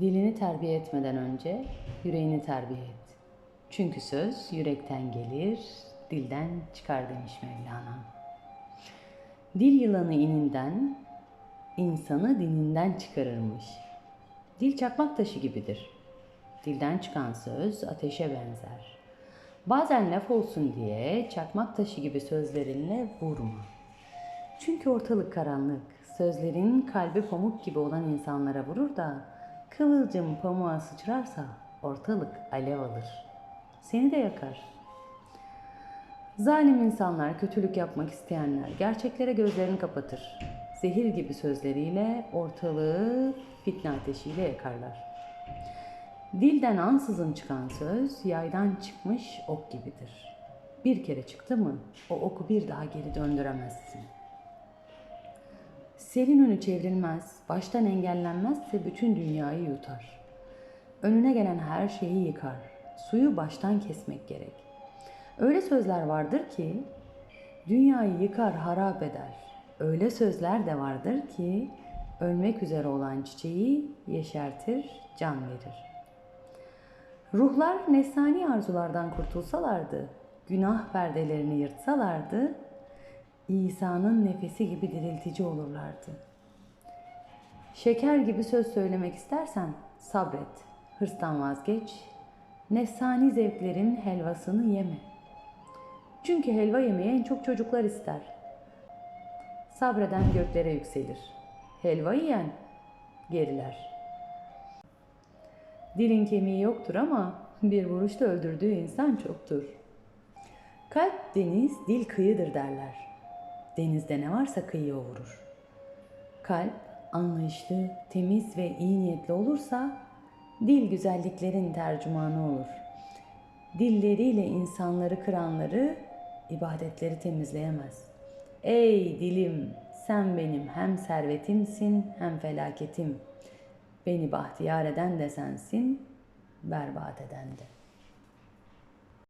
Dilini terbiye etmeden önce yüreğini terbiye et. Çünkü söz yürekten gelir, dilden çıkar demiş Mevlana. Dil yılanı ininden, insanı dininden çıkarırmış. Dil çakmak taşı gibidir. Dilden çıkan söz ateşe benzer. Bazen laf olsun diye çakmak taşı gibi sözlerinle vurma. Çünkü ortalık karanlık. Sözlerin kalbi pamuk gibi olan insanlara vurur da kıvılcım pamuğa sıçrarsa ortalık alev alır. Seni de yakar. Zalim insanlar, kötülük yapmak isteyenler gerçeklere gözlerini kapatır. Zehir gibi sözleriyle ortalığı fitne ateşiyle yakarlar. Dilden ansızın çıkan söz yaydan çıkmış ok gibidir. Bir kere çıktı mı o oku bir daha geri döndüremezsin. Selin önü çevrilmez, baştan engellenmezse bütün dünyayı yutar. Önüne gelen her şeyi yıkar. Suyu baştan kesmek gerek. Öyle sözler vardır ki dünyayı yıkar, harap eder. Öyle sözler de vardır ki ölmek üzere olan çiçeği yeşertir, can verir. Ruhlar nesani arzulardan kurtulsalardı, günah perdelerini yırtsalardı, İsa'nın nefesi gibi diriltici olurlardı. Şeker gibi söz söylemek istersen sabret, hırstan vazgeç, nefsani zevklerin helvasını yeme. Çünkü helva yemeyi en çok çocuklar ister. Sabreden göklere yükselir. Helva yiyen geriler. Dilin kemiği yoktur ama bir vuruşta öldürdüğü insan çoktur. Kalp deniz, dil kıyıdır derler. Denizde ne varsa kıyıya vurur. Kalp anlayışlı, temiz ve iyi niyetli olursa dil güzelliklerin tercümanı olur. Dilleriyle insanları kıranları ibadetleri temizleyemez. Ey dilim, sen benim hem servetimsin hem felaketim. Beni bahtiyar eden de sensin, berbat eden de.''